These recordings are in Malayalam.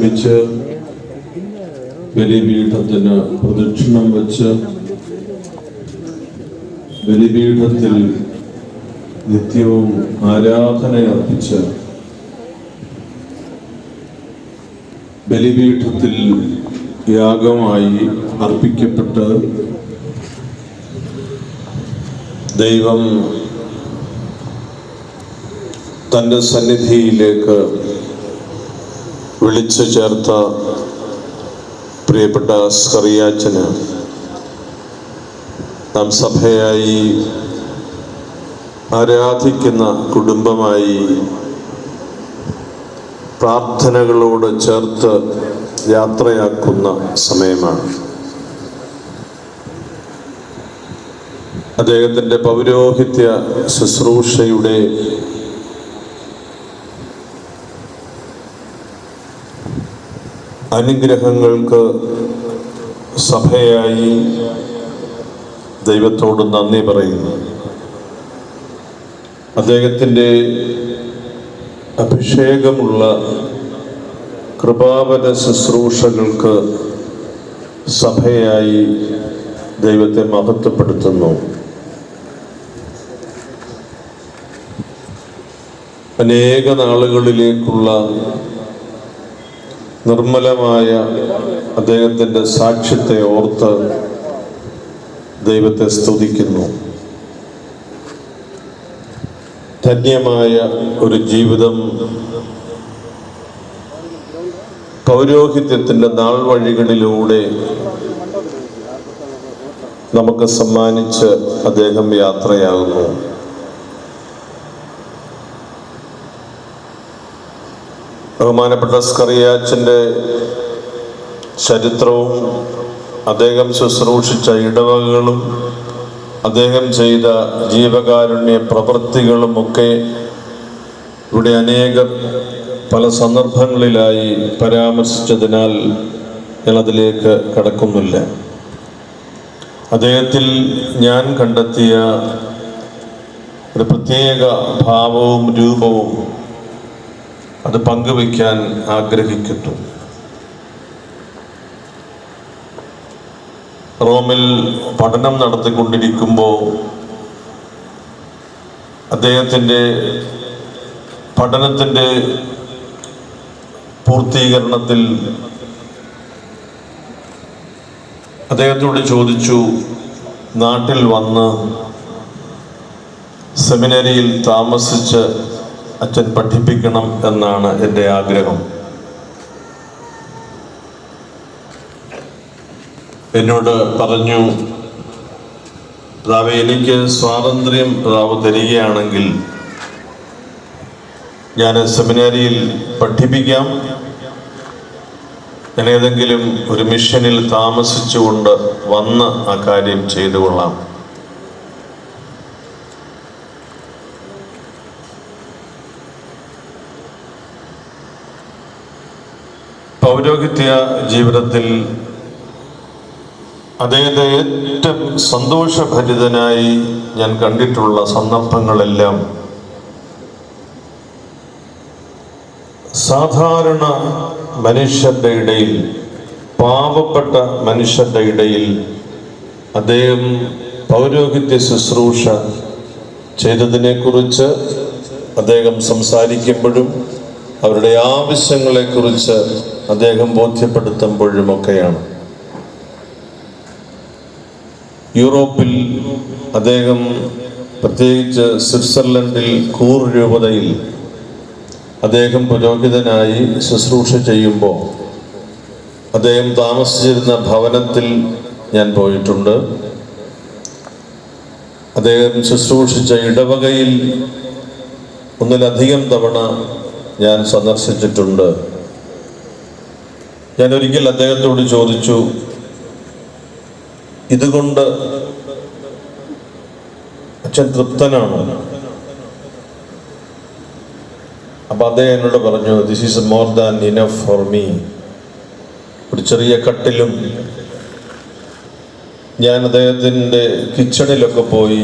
വെച്ച് ബലിപീഠത്തിന് പ്രദക്ഷിണം വെച്ച് ബലിപീഠത്തിൽ നിത്യവും ആരാധന അർപ്പിച്ച് ബലിപീഠത്തിൽ യാഗമായി അർപ്പിക്കപ്പെട്ട് ദൈവം തന്റെ സന്നിധിയിലേക്ക് വിളിച്ചു ചേർത്ത പ്രിയപ്പെട്ട സ്കറിയാച്ചന് നാം സഭയായി ആരാധിക്കുന്ന കുടുംബമായി പ്രാർത്ഥനകളോട് ചേർത്ത് യാത്രയാക്കുന്ന സമയമാണ്. അദ്ദേഹത്തിന്റെ പൗരോഹിത്യ ശുശ്രൂഷയുടെ അനുഗ്രഹങ്ങൾക്ക് സഭയായി ദൈവത്തോട് നന്ദി പറയുന്നു. അദ്ദേഹത്തിന്റെ അഭിഷേകമുള്ള കൃപാവര ശുശ്രൂഷകൾക്ക് സഭയായി ദൈവത്തെ മഹത്വപ്പെടുത്തുന്നു. അനേക നാളുകളിലേക്കുള്ള നിർമ്മലമായ അദ്ദേഹത്തിന്റെ സാക്ഷ്യത്തെ ഓർത്ത് ദൈവത്തെ സ്തുതിക്കുന്നു. ധന്യമായ ഒരു ജീവിതം. പൗരോഹിത്യത്തിന്റെ നാൾ വഴികളിലൂടെ നമുക്ക് സമ്മാനിച്ച് അദ്ദേഹം യാത്രയാകുന്നു. ബഹുമാനപ്പെട്ട സ്കറിയാച്ചന്റെ ചരിത്രവും അദ്ദേഹം ശുശ്രൂഷിച്ച ഇടവകകളും അദ്ദേഹം ചെയ്ത ജീവകാരുണ്യ പ്രവൃത്തികളും ഒക്കെ ഇവിടെ അനേകം പല സന്ദർഭങ്ങളിലായി പരാമർശിച്ചതിനാൽ ഞാൻ അതിലേക്ക് കടക്കുന്നില്ല. അദ്ദേഹത്തിൽ ഞാൻ കണ്ടെത്തിയ ഒരു പ്രത്യേക ഭാവവും രൂപവും അത് പങ്കുവയ്ക്കാൻ ആഗ്രഹിക്കുന്നു. റോമിൽ പഠനം നടത്തിക്കൊണ്ടിരിക്കുമ്പോൾ അദ്ദേഹത്തിന്റെ പഠനത്തിന്റെ പൂർത്തീകരണത്തിൽ അദ്ദേഹത്തോട് ചോദിച്ചു നാട്ടിൽ വന്ന് സെമിനറിയിൽ താമസിച്ച് അച്ഛൻ പഠിപ്പിക്കണം എന്നാണ് എന്റെ ആഗ്രഹം. എന്നോട് പറഞ്ഞു പിതാവ് എനിക്ക് സ്വാതന്ത്ര്യം പിതാവ് തരികയാണെങ്കിൽ ഞാൻ സെമിനാരിയിൽ പഠിപ്പിക്കാം. ഞാൻ ഏതെങ്കിലും ഒരു മിഷനിൽ താമസിച്ചുകൊണ്ട് വന്ന് ആ കാര്യം ചെയ്തു കൊള്ളാം പൗരോഹിത്യ ജീവിതത്തിൽ അദ്ദേഹത്തെ ഏറ്റവും സന്തോഷഭരിതനായി ഞാൻ കണ്ടിട്ടുള്ള സന്ദർഭങ്ങളെല്ലാം സാധാരണ മനുഷ്യരുടെ ഇടയിൽ പാവപ്പെട്ട മനുഷ്യരുടെ ഇടയിൽ അദ്ദേഹം പൗരോഹിത്യ ശുശ്രൂഷ ചെയ്തതിനെക്കുറിച്ച് അദ്ദേഹം സംസാരിക്കുമ്പോഴും അവരുടെ ആവശ്യങ്ങളെക്കുറിച്ച് അദ്ദേഹം ബോധ്യപ്പെടുത്തുമ്പോഴുമൊക്കെയാണ്. യൂറോപ്പിൽ അദ്ദേഹം പ്രത്യേകിച്ച് സ്വിറ്റ്സർലൻഡിൽ കൂർ രൂപതയിൽ അദ്ദേഹം പുരോഹിതനായി ശുശ്രൂഷ ചെയ്യുമ്പോൾ അദ്ദേഹം താമസിച്ചിരുന്ന ഭവനത്തിൽ ഞാൻ പോയിട്ടുണ്ട്. അദ്ദേഹം ശുശ്രൂഷിച്ച ഇടവകയിൽ ഒന്നിലധികം തവണ ഞാൻ സന്ദർശിച്ചിട്ടുണ്ട്. ഞാൻ ഒരിക്കൽ അദ്ദേഹത്തോട് ചോദിച്ചു ഇതുകൊണ്ട് അച്ഛൻ തൃപ്തനാണോ? അപ്പൊ അദ്ദേഹം എന്നോട് പറഞ്ഞു this is more than enough for me ഒരു ചെറിയ കട്ടിലും ഞാൻ അദ്ദേഹത്തിന്റെ കിച്ചണിലൊക്കെ പോയി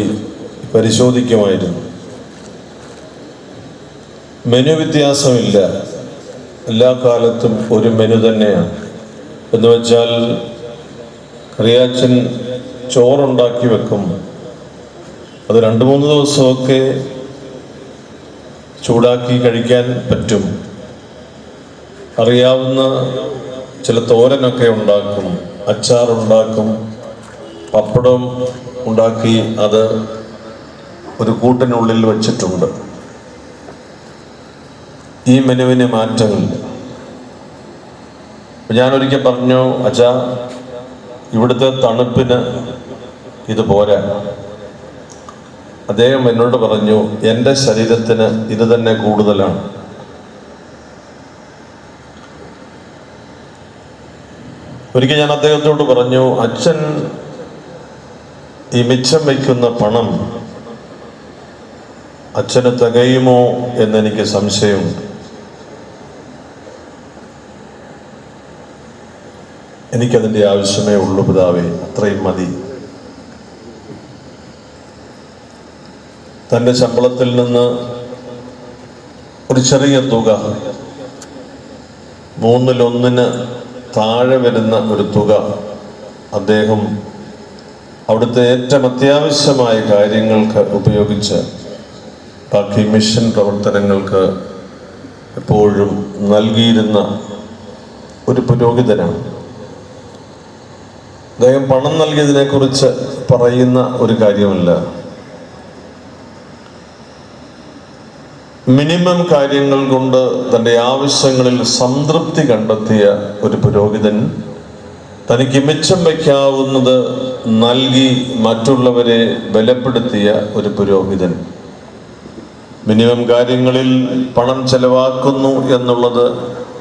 പരിശോധിക്കുമായിരുന്നു. മെനു വ്യത്യാസമില്ല. എല്ലാ കാലത്തും ഒരു മെനു തന്നെയാണ്. എന്ന് വെച്ചാൽ കറിയാച്ചൻ ചോറുണ്ടാക്കി വെക്കും. അത് രണ്ട് മൂന്ന് ദിവസമൊക്കെ ചൂടാക്കി കഴിക്കാൻ പറ്റും. അറിയാവുന്ന ചില തോരനൊക്കെ ഉണ്ടാക്കും. അച്ചാറുണ്ടാക്കും. പപ്പടം ഉണ്ടാക്കി അത് ഒരു കൂട്ടിനുള്ളിൽ വച്ചിട്ടുണ്ട്. ഈ മെനുവിന് മാറ്റമില്ല. ഞാൻ ഒരിക്കൽ പറഞ്ഞു അച്ഛാ ഇവിടുത്തെ തണുപ്പിന് ഇത് പോരാ. അദ്ദേഹം എന്നോട് പറഞ്ഞു എന്റെ ശരീരത്തിന് ഇത് തന്നെ കൂടുതലാണ്. ഒരിക്കൽ ഞാൻ അദ്ദേഹത്തോട് പറഞ്ഞു അച്ഛൻ ഈ മിച്ചം വയ്ക്കുന്ന പണം അച്ഛന് തികയുമോ എന്നെനിക്ക് സംശയമുണ്ട്. എനിക്കതിന്റെ ആവശ്യമേ ഉള്ളൂ പിതാവേ. അത്രയും മതി. തന്റെ ശമ്പളത്തിൽ നിന്ന് ഒരു ചെറിയ തുക മൂന്നിലൊന്നിന് താഴെ വരുന്ന ഒരു തുക അദ്ദേഹം അവിടുത്തെ ഏറ്റവും അത്യാവശ്യമായ കാര്യങ്ങൾക്ക് ഉപയോഗിച്ച് ബാക്കി മിഷൻ പ്രവർത്തനങ്ങൾക്ക് എപ്പോഴും നൽകിയിരുന്ന ഒരു പുരോഹിതനാണ്. അദ്ദേഹം പണം നൽകിയതിനെ കുറിച്ച് പറയുന്ന ഒരു കാര്യമല്ല മിനിമം കാര്യങ്ങൾ കൊണ്ട് തന്റെ ആവശ്യങ്ങളിൽ സംതൃപ്തി കണ്ടെത്തിയ ഒരു പുരോഹിതൻ തനിക്ക് മിച്ചം വയ്ക്കാവുന്നത് നൽകി മറ്റുള്ളവരെ ബലപ്പെടുത്തിയ ഒരു പുരോഹിതൻ. മിനിമം കാര്യങ്ങളിൽ പണം ചെലവാക്കുന്നു എന്നുള്ളത്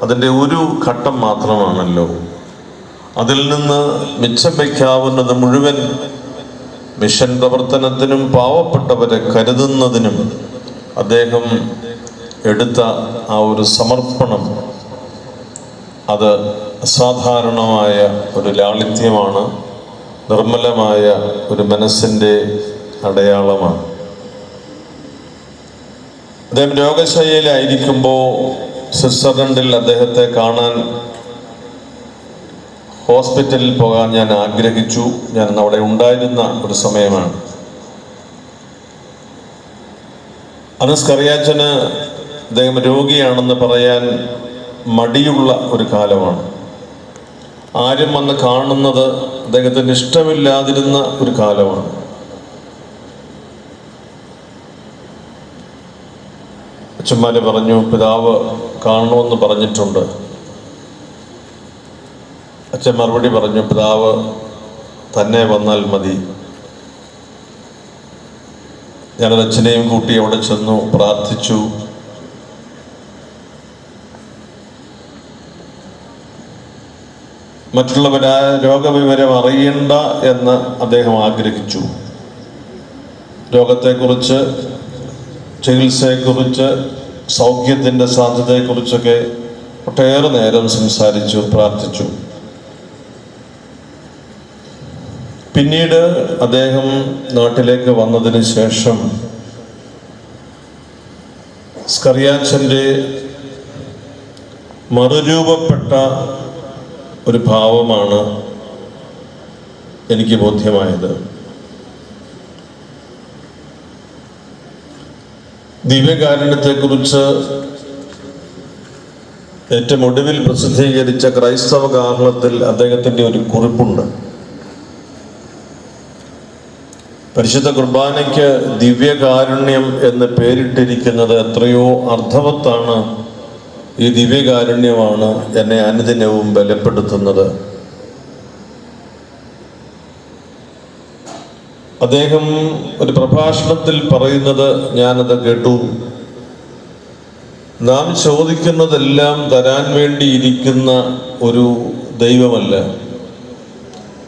അതിന്റെ ഒരു ഘട്ടം മാത്രമാണല്ലോ. അതിൽ നിന്ന് മിച്ചം വയ്ക്കാവുന്നത് മുഴുവൻ മിഷൻ പ്രവർത്തനത്തിനും പാവപ്പെട്ടവരെ കരുതുന്നതിനും അദ്ദേഹം എടുത്ത ആ ഒരു സമർപ്പണം അത് അസാധാരണമായ ഒരു ലാളിത്യമാണ് നിർമ്മലമായ ഒരു മനസ്സിന്റെ അടയാളമാണ്. അദ്ദേഹം രോഗശൈലിയിലായിരിക്കുമ്പോൾ സ്വിറ്റ്സർലൻഡിൽ അദ്ദേഹത്തെ കാണാൻ ഹോസ്പിറ്റലിൽ പോകാൻ ഞാൻ ആഗ്രഹിച്ചു. ഞാൻ അവിടെ ഉണ്ടായിരുന്ന ഒരു സമയമാണ്. അന്ന് സ്കറിയാച്ചന് അദ്ദേഹം രോഗിയാണെന്ന് പറയാൻ മടിയുള്ള ഒരു കാലമാണ്. ആരും വന്ന് കാണുന്നത് അദ്ദേഹത്തിന് ഇഷ്ടമില്ലാതിരുന്ന ഒരു കാലമാണ്. അച്ഛന്മാര് പറഞ്ഞു പിതാവ് കാണണമെന്ന് പറഞ്ഞിട്ടുണ്ട്. അച്ഛൻ മറുപടി പറഞ്ഞു പിതാവ് തന്നെ വന്നാൽ മതി. ഞങ്ങൾ അച്ഛനെയും കൂട്ടി അവിടെ ചെന്നു പ്രാർത്ഥിച്ചു. മറ്റുള്ളവരാ രോഗവിവരം അറിയണ്ട എന്ന് അദ്ദേഹം ആഗ്രഹിച്ചു. രോഗത്തെക്കുറിച്ച് ചികിത്സയെക്കുറിച്ച് സൗഖ്യത്തിന്റെ സാധ്യതയെക്കുറിച്ചൊക്കെ ഒട്ടേറെ നേരം സംസാരിച്ചു പ്രാർത്ഥിച്ചു. പിന്നീട് അദ്ദേഹം നാട്ടിലേക്ക് വന്നതിന് ശേഷം സ്കറിയാച്ചന്റെ മറുരൂപപ്പെട്ട ഒരു ഭാവമാണ് എനിക്ക് ബോധ്യമായത്. ദിവ്യകാരുണ്യത്തെക്കുറിച്ച് ഏറ്റവും ഒടുവിൽ പ്രസിദ്ധീകരിച്ച ക്രൈസ്തവ കാരണത്തിൽ അദ്ദേഹത്തിന്റെ ഒരു കുറിപ്പുണ്ട്. പരിശുദ്ധ കുർബാനയ്ക്ക് ദിവ്യകാരുണ്യം എന്ന് പേരിട്ടിരിക്കുന്നത് എത്രയോ അർത്ഥവത്താണ്. ഈ ദിവ്യകാരുണ്യമാണ് എന്നെ അനുദിനവും ബലപ്പെടുത്തുന്നത്. അദ്ദേഹം ഒരു പ്രഭാഷണത്തിൽ പറയുന്നത് ഞാനത് കേട്ടു. നാം ചോദിക്കുന്നതെല്ലാം തരാൻ വേണ്ടിയിരിക്കുന്ന ഒരു ദൈവമല്ല.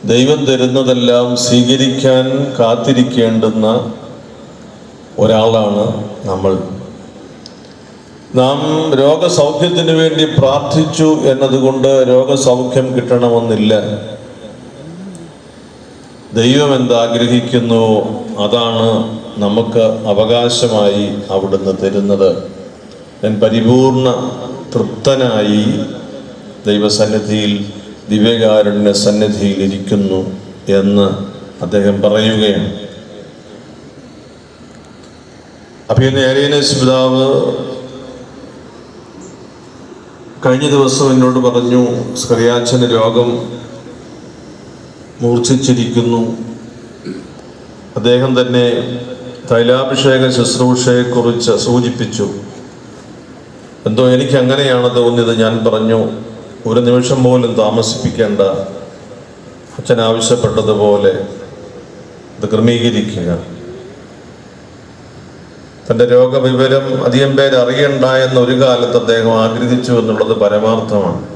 ദൈവം തരുന്നതെല്ലാം സ്വീകരിക്കാൻ കാത്തിരിക്കേണ്ടുന്ന ഒരാളാണ് നമ്മൾ. നാം രോഗസൗഖ്യത്തിന് വേണ്ടി പ്രാർത്ഥിച്ചു എന്നതുകൊണ്ട് രോഗസൗഖ്യം കിട്ടണമെന്നില്ല. ദൈവം എന്താഗ്രഹിക്കുന്നു അതാണ് നമുക്ക് അവകാശമായി അവിടുന്ന് തരുന്നത്. ഞാൻ പരിപൂർണ തൃപ്തനായി ദൈവസന്നിധിയിൽ ദിവ്യകാരുണ്യ സന്നിധിയിൽ ഇരിക്കുന്നു എന്ന് അദ്ദേഹം പറയുകയാണ്. അഭിയന്ന ഏലിയനസ് പിതാവ് കഴിഞ്ഞ ദിവസം എന്നോട് പറഞ്ഞു സ്ക്രിയാച്ചന് രോഗം മൂർച്ഛിച്ചിരിക്കുന്നു. അദ്ദേഹം തന്നെ തൈലാഭിഷേക ശുശ്രൂഷയെക്കുറിച്ച് സൂചിപ്പിച്ചു. എന്തോ എനിക്ക് അങ്ങനെയാണ് തോന്നിയത് ഞാൻ പറഞ്ഞു. ഒരു നിമിഷം പോലും താമസിപ്പിക്കേണ്ട അച്ഛൻ ആവശ്യപ്പെട്ടതുപോലെ ഇത് ക്രമീകരിക്കുക. തന്റെ രോഗവിവരം അധികം പേര് അറിയണ്ട എന്ന് ഒരു കാലത്ത് അദ്ദേഹം ആഗ്രഹിച്ചു എന്നുള്ളത് പരമാർത്ഥമാണ്.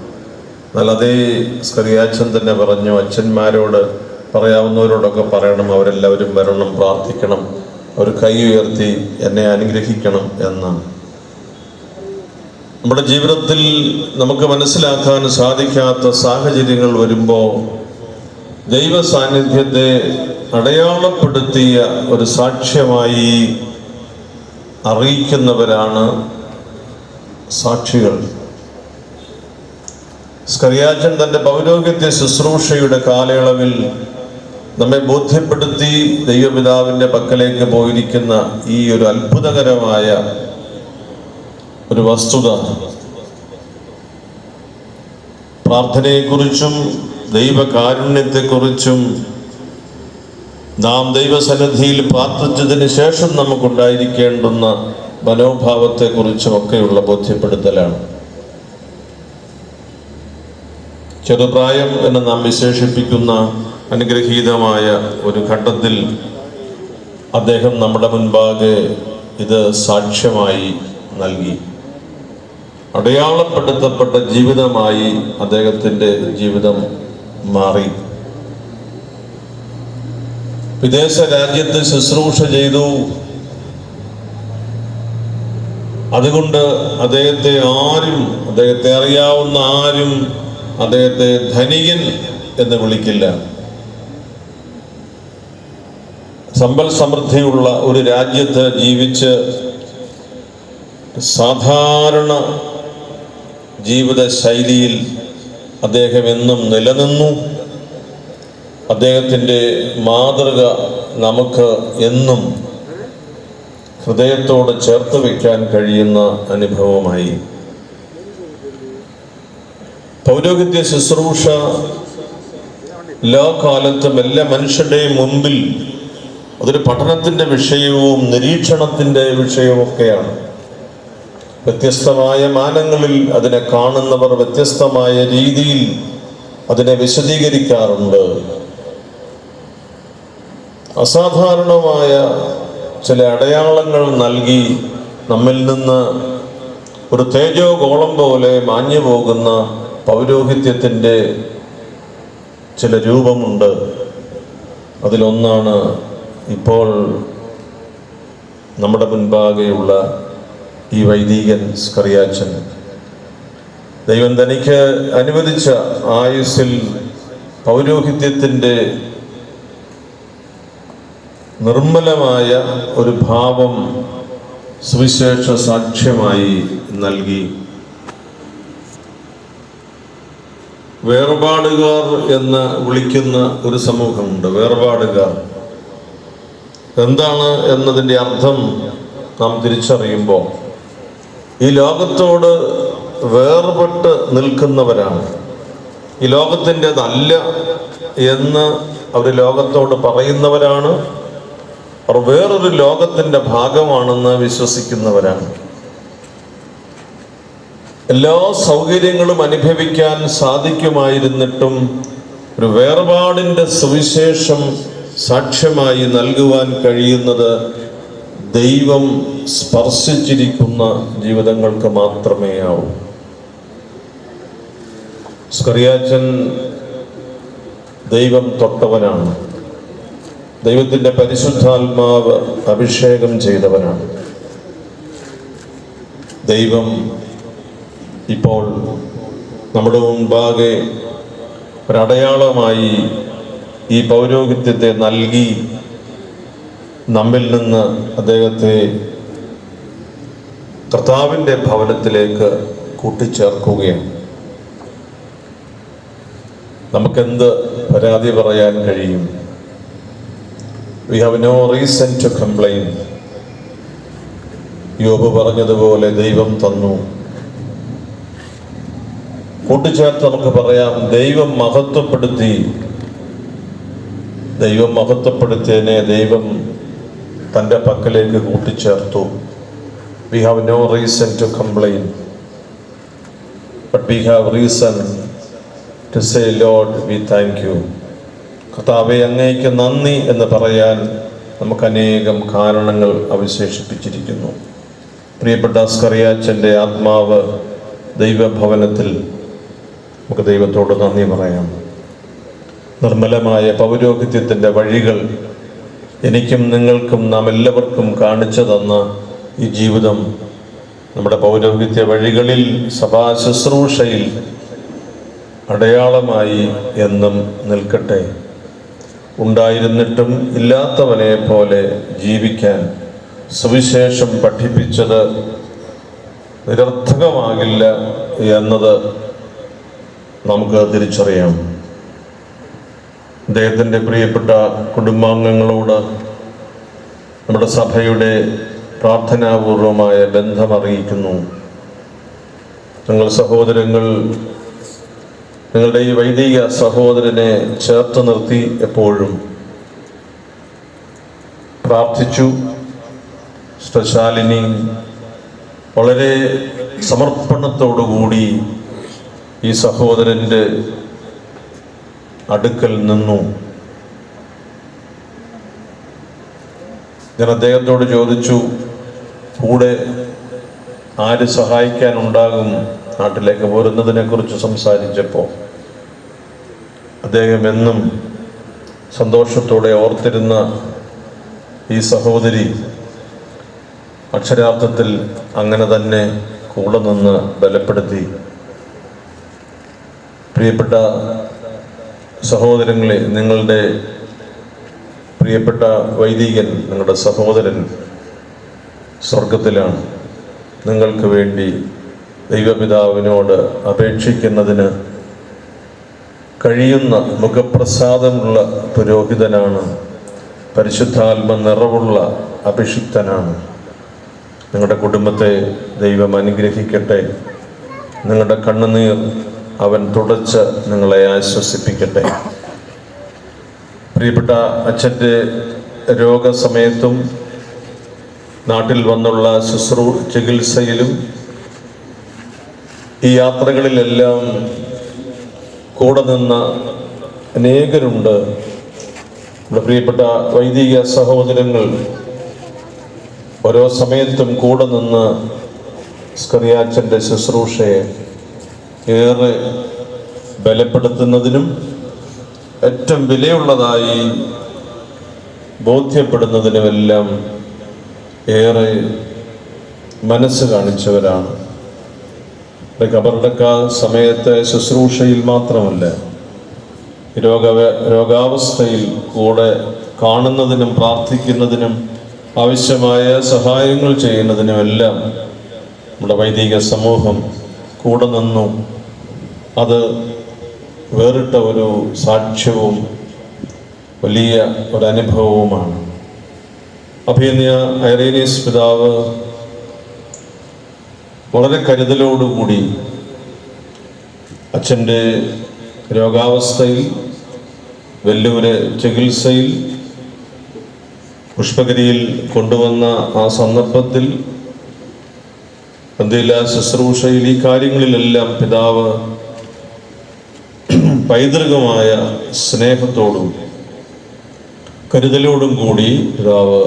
എന്നാൽ അതേ സ്കറിയാച്ചൻ തന്നെ പറഞ്ഞു അച്ഛന്മാരോട് പറയാവുന്നവരോടൊക്കെ പറയണം അവരെല്ലാവരും വരണം പ്രാർത്ഥിക്കണം അവർ കൈ ഉയർത്തി എന്നെ അനുഗ്രഹിക്കണം എന്നാണ്. നമ്മുടെ ജീവിതത്തിൽ നമുക്ക് മനസ്സിലാക്കാൻ സാധിക്കാത്ത സാഹചര്യങ്ങൾ വരുമ്പോൾ ദൈവ സാന്നിധ്യത്തെ അടയാളപ്പെടുത്തിയ ഒരു സാക്ഷ്യമായി അറിയിക്കുന്നവരാണ് സാക്ഷികൾ. സ്കറിയാജൻ തന്റെ പൗരോഗ്യത്തെ ശുശ്രൂഷയുടെ കാലയളവിൽ നമ്മെ ബോധ്യപ്പെടുത്തി ദൈവപിതാവിന്റെ പക്കലേക്ക് പോയിരിക്കുന്ന ഈ ഒരു അത്ഭുതകരമായ ഒരു വസ്തുത. പ്രാർത്ഥനയെക്കുറിച്ചും ദൈവകാരുണ്യത്തെക്കുറിച്ചും നാം ദൈവസന്നിധിയിൽ പ്രാർത്ഥിച്ചതിന് ശേഷം നമുക്കുണ്ടായിരിക്കേണ്ടുന്ന മനോഭാവത്തെക്കുറിച്ചും ഒക്കെയുള്ള ബോധ്യപ്പെടുത്തലാണ്. ചെറുപ്രായം എന്ന് നാം വിശേഷിപ്പിക്കുന്ന അനുഗ്രഹീതമായ ഒരു ഘട്ടത്തിൽ അദ്ദേഹം നമ്മുടെ മുൻപാകെ ഇത് സാക്ഷ്യമായി നൽകി. അടയാളപ്പെടുത്തപ്പെട്ട ജീവിതമായി അദ്ദേഹത്തിന്റെ ജീവിതം മാറി. വിദേശ രാജ്യത്ത് ശുശ്രൂഷ ചെയ്തു. അതുകൊണ്ട് അദ്ദേഹത്തെ ആരും അദ്ദേഹത്തെ അറിയാവുന്ന ആരും അദ്ദേഹത്തെ ധനികൻ എന്ന് വിളിക്കില്ല. സമ്പൽ സമൃദ്ധിയുള്ള ഒരു രാജ്യത്ത് ജീവിച്ച് സാധാരണ ജീവിത ശൈലിയിൽ അദ്ദേഹം എന്നും നിലനിന്നു. അദ്ദേഹത്തിന്റെ മാതൃക നമുക്ക് എന്നും ഹൃദയത്തോട് ചേർത്ത് വയ്ക്കാൻ കഴിയുന്ന അനുഭവമായി. പൗരോഹിത്യ ശുശ്രൂഷ എല്ലാ കാലത്തും എല്ലാ മനുഷ്യരുടെയും മുമ്പിൽ അതൊരു പഠനത്തിന്റെ വിഷയവും നിരീക്ഷണത്തിന്റെ വിഷയവുമൊക്കെയാണ്. വ്യത്യസ്തമായ മാനങ്ങളിൽ അതിനെ കാണുന്നവർ വ്യത്യസ്തമായ രീതിയിൽ അതിനെ വിശദീകരിക്കാറുണ്ട്. അസാധാരണമായ ചില അടയാളങ്ങൾ നൽകി നമ്മിൽ നിന്ന് ഒരു തേജോ ഗോളം പോലെ മാഞ്ഞു പോകുന്ന പൗരോഹിത്യത്തിന്റെ ചില രൂപമുണ്ട്. അതിലൊന്നാണ് ഇപ്പോൾ നമ്മുടെ മുൻപാകെയുള്ള ഈ വൈദികൻ സ്കറിയാച്ചൻ. ദൈവം തനിക്ക് അനുവദിച്ച ആയുസ്സിൽ പൗരോഹിത്യത്തിന്റെ നിർമ്മലമായ ഒരു ഭാവം സുവിശേഷ സാക്ഷ്യമായി നൽകി. വേർപാടുകാർ എന്ന് വിളിക്കുന്ന ഒരു സമൂഹമുണ്ട് വേർപാടുകാർ. എന്താണ് എന്നതിന്റെ അർത്ഥം നാം തിരിച്ചറിയുമ്പോൾ ഈ ലോകത്തോട് വേർപെട്ട് നിൽക്കുന്നവരാണ്. ഈ ലോകത്തിന്റെതല്ല എന്ന് അവർ ലോകത്തോട് പറയുന്നവരാണ്. അവർ വേറൊരു ലോകത്തിന്റെ ഭാഗമാണെന്ന് വിശ്വസിക്കുന്നവരാണ്. എല്ലാ സൗകര്യങ്ങളും അനുഭവിക്കാൻ സാധിക്കുമായിരുന്നിട്ടും ഒരു വേർപാടിന്റെ സുവിശേഷം സാക്ഷ്യമായി നൽകുവാൻ കഴിയുന്നത് ദൈവം സ്പർശിച്ചിരിക്കുന്ന ജീവിതങ്ങൾക്ക് മാത്രമേ ആവൂ. സ്കറിയാച്ചൻ ദൈവം തൊട്ടവനാണ്. ദൈവത്തിന്റെ പരിശുദ്ധാത്മാവ് അഭിഷേകം ചെയ്തവനാണ്. ദൈവം ഇപ്പോൾ നമ്മുടെ മുൻപാകെ ഒരടയാളമായി ഈ പൗരോഹിത്യത്തെ നൽകി നമ്മിൽ നിന്ന് അദ്ദേഹത്തെ കർത്താവിന്റെ ഭവനത്തിലേക്ക് കൂട്ടിച്ചേർക്കുകയാണ്. നമുക്കെന്ത് പരാതി പറയാൻ കഴിയും? We have no reason to complain Job പറഞ്ഞതുപോലെ ദൈവം തന്നു. കൂട്ടിച്ചേർത്ത് നമുക്ക് പറയാം ദൈവം മഹത്വപ്പെടുത്തി. ദൈവം മഹത്വപ്പെടുത്തിയതിനെ ദൈവം തന്റെ പക്കലേക്ക് കൂട്ടിച്ചേർത്തു. We have no reason to complain but we have reason to say Lord we thank you കർത്താവെ അങ്ങേക്ക് നന്ദി എന്ന് പറയാൻ നമുക്ക് അനേകം കാരണങ്ങൾ അവശേഷിപ്പിച്ചിരിക്കുന്നു. പ്രിയപ്പെട്ട സ്കറിയാച്ചന്റെ ആത്മാവ് ദൈവഭവനത്തിൽ നമുക്ക് ദൈവത്തോട് നന്ദി പറയാം. നിർമ്മലമായ പൗരോഹിത്യത്തിന്റെ വഴികൾ എനിക്കും നിങ്ങൾക്കും നാം എല്ലാവർക്കും കാണിച്ചു തന്ന ഈ ജീവിതം നമ്മുടെ പൗരോഹിത്യ വഴികളിൽ സഭാ ശുശ്രൂഷയിൽ അടയാളമായി എന്നും നിൽക്കട്ടെ. ഉണ്ടായിരുന്നിട്ടും ഇല്ലാത്തവനെ പോലെ ജീവിക്കാൻ സുവിശേഷം പഠിപ്പിച്ചത് നിരർത്ഥകമാകില്ല എന്നത് നമുക്ക് തിരിച്ചറിയാം. അദ്ദേഹത്തിന്റെ പ്രിയപ്പെട്ട കുടുംബാംഗങ്ങളോട് നമ്മുടെ സഭയുടെ പ്രാർത്ഥനാപൂർവമായ ബന്ധമറിയിക്കുന്നു. ഞങ്ങൾ സഹോദരങ്ങൾ നിങ്ങളുടെ ഈ വൈദിക സഹോദരനെ ചേർത്ത് നിർത്തി എപ്പോഴും പ്രാർത്ഥിച്ചു. സ്പെശാലിനി വളരെ സമർപ്പണത്തോടുകൂടി ഈ സഹോദരന്റെ അടുക്കൽ നിന്നു. ഞാൻ അദ്ദേഹത്തോട് ചോദിച്ചു കൂടെ ആര് സഹായിക്കാനുണ്ടാകും നാട്ടിലേക്ക് പോരുന്നതിനെ കുറിച്ച് സംസാരിച്ചപ്പോൾ? അദ്ദേഹം എന്നും സന്തോഷത്തോടെ ഓർത്തിരുന്ന ഈ സഹോദരി അക്ഷരാർത്ഥത്തിൽ അങ്ങനെ തന്നെ കൂടെ നിന്ന് ബലപ്പെടുത്തി. പ്രിയപ്പെട്ട സഹോദരങ്ങളെ നിങ്ങളുടെ പ്രിയപ്പെട്ട വൈദികൻ നിങ്ങളുടെ സഹോദരൻ സ്വർഗത്തിലാണ് നിങ്ങൾക്ക് വേണ്ടി ദൈവപിതാവിനോട് അപേക്ഷിക്കുന്നതിന് കഴിയുന്ന മുഖപ്രസാദമുള്ള പുരോഹിതനാണ് പരിശുദ്ധാത്മ നിറവുള്ള അഭിഷിക്തനാണ്. നിങ്ങളുടെ കുടുംബത്തെ ദൈവം അനുഗ്രഹിക്കട്ടെ. നിങ്ങളുടെ കണ്ണുനീർ അവൻ തുടച്ച് നിങ്ങളെ ആശ്വസിപ്പിക്കട്ടെ. പ്രിയപ്പെട്ട അച്ഛന്റെ രോഗസമയത്തും നാട്ടിൽ വന്നുള്ള ശുശ്രൂ ചികിത്സയിലും ഈ യാത്രകളിലെല്ലാം കൂടെ നിന്ന അനേകരുണ്ട്. നമ്മുടെ പ്രിയപ്പെട്ട വൈദിക സഹോദരങ്ങൾ ഓരോ സമയത്തും കൂടെ നിന്ന് സ്കറിയാച്ചന്റെ ശുശ്രൂഷയെ ഏറെ ബലപ്പെടുത്തുന്നതിനും ഏറ്റവും വിലയുള്ളതായി ബോധ്യപ്പെടുന്നതിനുമെല്ലാം ഏറെ മനസ്സ് കാണിച്ചവരാണ്. കബറടക്ക സമയത്തെ ശുശ്രൂഷയിൽ മാത്രമല്ല രോഗ രോഗാവസ്ഥയിൽ കൂടെ കാണുന്നതിനും പ്രാർത്ഥിക്കുന്നതിനും ആവശ്യമായ സഹായങ്ങൾ ചെയ്യുന്നതിനുമെല്ലാം നമ്മുടെ വൈദിക സമൂഹം കൂടെ നിന്നു. അത് വേറിട്ട ഒരു സാക്ഷ്യവും വലിയ ഒരനുഭവവുമാണ് അഭിനയ ഐറേനിയസ് പിതാവ് വളരെ കരുതലോടുകൂടി അച്ഛന്റെ രോഗാവസ്ഥയിൽ വെല്ലൂര് ചികിത്സയിൽ പുഷ്പഗിരിയിൽ കൊണ്ടുവന്ന ആ സന്ദർഭത്തിൽ പന്തിയില ശുശ്രൂഷയിൽ ഈ കാര്യങ്ങളിലെല്ലാം പിതാവ് പൈതൃകമായ സ്നേഹത്തോടും കരുതലോടും കൂടി പിതാവ്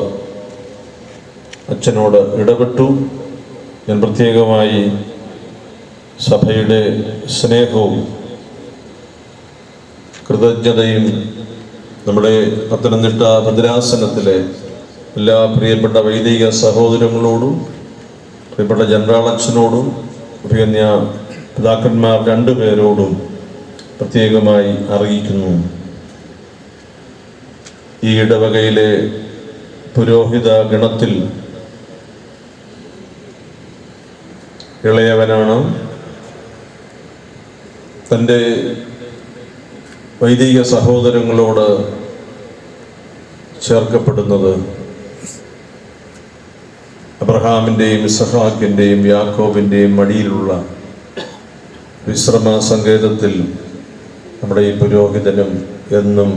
അച്ഛനോട് ഇടപെട്ടു. ഞാൻ പ്രത്യേകമായി സഭയുടെ സ്നേഹവും കൃതജ്ഞതയും നമ്മുടെ പത്തനംതിട്ട ഭദ്രാസനത്തിലെ എല്ലാ പ്രിയപ്പെട്ട വൈദിക സഹോദരങ്ങളോടും പ്രിയപ്പെട്ട ജനറൽ അച്ഛനോടും പ്രിയന്യ പിതാക്കന്മാർ രണ്ടു പേരോടും പ്രത്യേകമായി അറിയിക്കുന്നു. ഈ ഇടവകയിലെ പുരോഹിത ഗണത്തിൽ ഇളയവനാണ്. തന്റെ വൈദിക സഹോദരങ്ങളോട് ചേർക്കപ്പെടുന്നത്. അബ്രഹാമിന്റെയും ഇസഹാക്കിന്റെയും യാക്കോബിന്റെയും മടിയിലുള്ള വിശ്രമ സങ്കേതത്തിൽ നമ്മുടെ ഈ പുരോഹിതനും എന്നും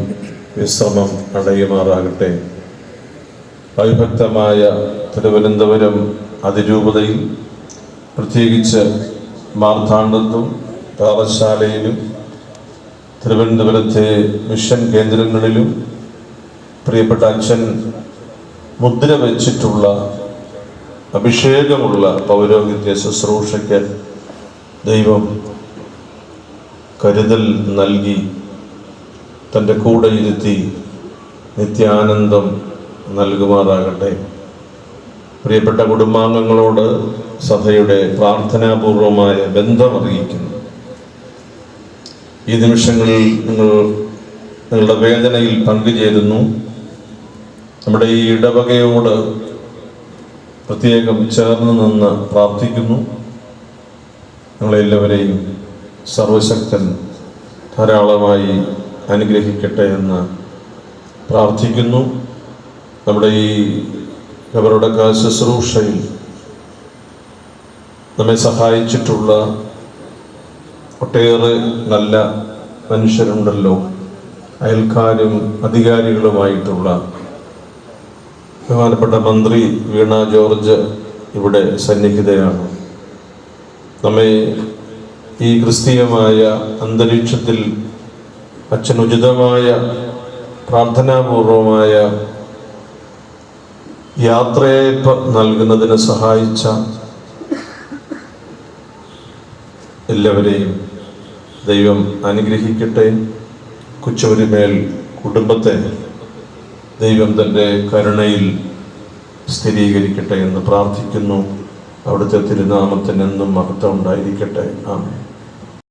വിശ്രമം അടയുമാറാകട്ടെ. അവിഭക്തമായ തിരുവനന്തപുരം അതിരൂപതയിൽ പ്രത്യേകിച്ച് മാർത്താണ്ഡത്തും പാറശാലയിലും തിരുവനന്തപുരത്തെ മിഷൻ കേന്ദ്രങ്ങളിലും പ്രിയപ്പെട്ട അച്ഛൻ മുദ്ര വെച്ചിട്ടുള്ള അഭിഷേകമുള്ള പൗരോഹിത്യ ശുശ്രൂഷയ്ക്ക് ദൈവം കരുതൽ നൽകി തന്റെ കൂടെ ഇരുത്തി നിത്യാനന്ദം നൽകുമാറാകട്ടെ. പ്രിയപ്പെട്ട കുടുംബാംഗങ്ങളോട് സഭയുടെ പ്രാർത്ഥനാപൂർവമായ ബന്ധം അറിയിക്കുന്നു ഈ നിമിഷങ്ങളിൽ നിങ്ങൾ നിങ്ങളുടെ വേദനയിൽ പങ്കുചേരുന്നു. നമ്മുടെ ഈ ഇടവകയോട് പ്രത്യേകം ചേർന്ന് നിന്ന് പ്രാർത്ഥിക്കുന്നു. നിങ്ങളെല്ലാവരെയും സർവശക്തൻ ധാരാളമായി അനുഗ്രഹിക്കട്ടെ എന്ന് പ്രാർത്ഥിക്കുന്നു. നമ്മുടെ ഈ കബറടക്ക ശുശ്രൂഷയിൽ നമ്മെ സഹായിച്ചിട്ടുള്ള ഒട്ടേറെ നല്ല മനുഷ്യരുണ്ടല്ലോ. അയൽക്കാരും അധികാരികളുമായിട്ടുള്ള ബഹുമാനപ്പെട്ട മന്ത്രി വീണ ജോർജ് ഇവിടെ സന്നിഹിതയാണ്. നമ്മെ ഈ ക്രിസ്തീയമായ അന്തരീക്ഷത്തിൽ അച്ഛനുചിതമായ പ്രാർത്ഥനാപൂർവമായ യാത്രയയപ്പ് നൽകുന്നതിന് സഹായിച്ച എല്ലാവരെയും ദൈവം അനുഗ്രഹിക്കട്ടെ. കൊച്ചുവരുമേൽ കുടുംബത്തെ ദൈവം തന്റെ കരുണയിൽ സ്ഥിരീകരിക്കട്ടെ എന്ന് പ്രാർത്ഥിക്കുന്നു. അവിടുത്തെ തിരുനാമത്തിനെന്നും മഹത്വം ഉണ്ടായിരിക്കട്ടെ. ആമേൻ.